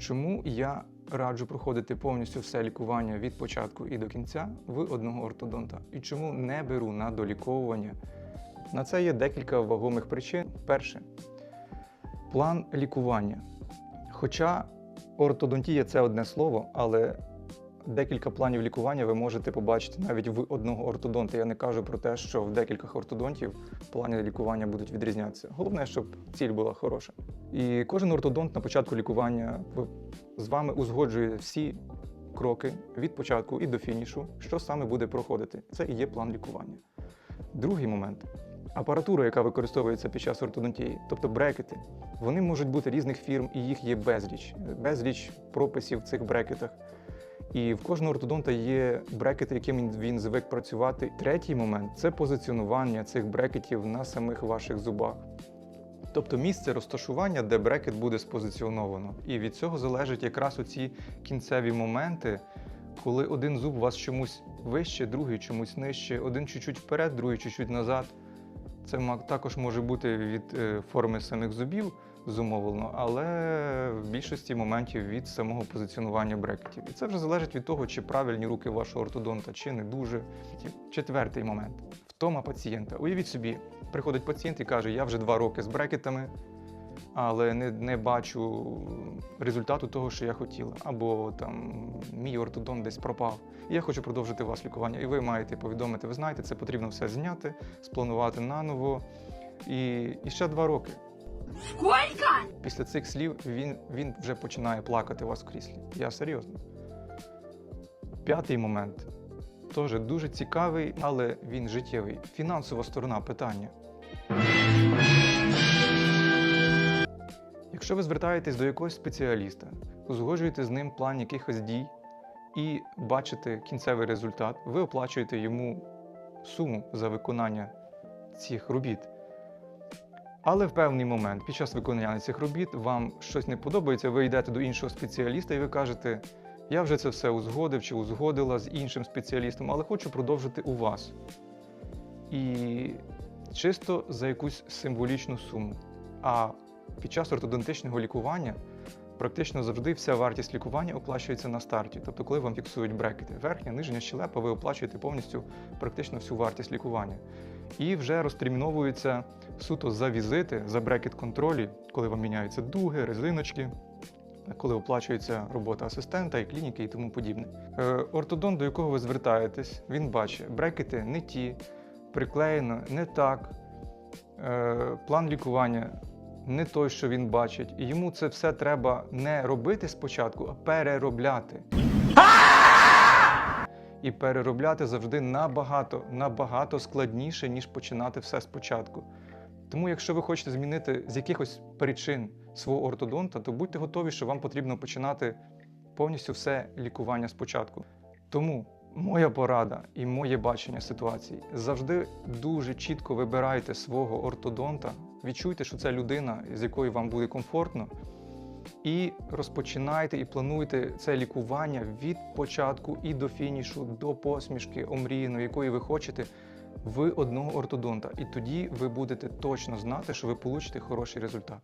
Чому я раджу проходити повністю все лікування від початку і до кінця в одного ортодонта? І чому не беру на доліковування? На це є декілька вагомих причин. Перше план лікування. Хоча ортодонтія це одне слово, але декілька планів лікування ви можете побачити навіть в одного ортодонта. Я не кажу про те, що в декількох ортодонтів плани лікування будуть відрізнятися. Головне, щоб ціль була хороша. І кожен ортодонт на початку лікування з вами узгоджує всі кроки від початку і до фінішу, що саме буде проходити. Це і є план лікування. Другий момент апаратура, яка використовується під час ортодонтії, тобто брекети, вони можуть бути різних фірм, і їх є безліч, безліч прописів в цих брекетах. І в кожного ортодонта є брекети, яким він- звик працювати. Третій момент це позиціонування цих брекетів на самих ваших зубах. Тобто місце розташування, де брекет буде спозиціоновано. І від цього залежать якраз оці кінцеві моменти, коли один зуб у вас чомусь вище, другий чомусь нижче, один чуть-чуть вперед, другий чуть-чуть назад. Це також може бути від е, форми самих зубів зумовлено, але в більшості моментів від самого позиціонування брекетів. І це вже залежить від того, чи правильні руки вашого ортодонта, чи не дуже. Четвертий момент втома пацієнта. Уявіть собі, приходить пацієнт і каже: Я вже два роки з брекетами, але не, не бачу результату того, що я хотіла. Або там мій ортодонт десь пропав. І я хочу продовжити вас лікування. І ви маєте повідомити, ви знаєте, це потрібно все зняти, спланувати наново. І, і ще два роки. Сколько? Після цих слів він, він вже починає плакати у вас в кріслі. Я серйозно. П'ятий момент. Теж дуже цікавий, але він життєвий. Фінансова сторона питання. Якщо ви звертаєтесь до якогось спеціаліста, узгоджуєте з ним план якихось дій і бачите кінцевий результат, ви оплачуєте йому суму за виконання цих робіт. Але в певний момент під час виконання цих робіт вам щось не подобається, ви йдете до іншого спеціаліста і ви кажете, я вже це все узгодив чи узгодила з іншим спеціалістом, але хочу продовжити у вас. І чисто за якусь символічну суму. А під час ортодонтичного лікування практично завжди вся вартість лікування оплачується на старті. Тобто, коли вам фіксують брекети, верхня, нижня щелепа, ви оплачуєте повністю практично всю вартість лікування. І вже розтерміновується суто за візити, за брекет-контролі, коли вам міняються дуги, резиночки, коли оплачується робота асистента і клініки і тому подібне. Е, ортодонт, до якого ви звертаєтесь, він бачить, брекети не ті, приклеєно не так, е, план лікування не той, що він бачить. І йому це все треба не робити спочатку, а переробляти. І переробляти завжди набагато, набагато складніше, ніж починати все спочатку. Тому, якщо ви хочете змінити з якихось причин свого ортодонта, то будьте готові, що вам потрібно починати повністю все лікування спочатку. Тому моя порада і моє бачення ситуації завжди дуже чітко вибирайте свого ортодонта, відчуйте, що це людина, з якою вам буде комфортно, і розпочинайте і плануйте це лікування від початку і до фінішу, до посмішки омріяної, якої ви хочете, в одного ортодонта. І тоді ви будете точно знати, що ви получите хороший результат.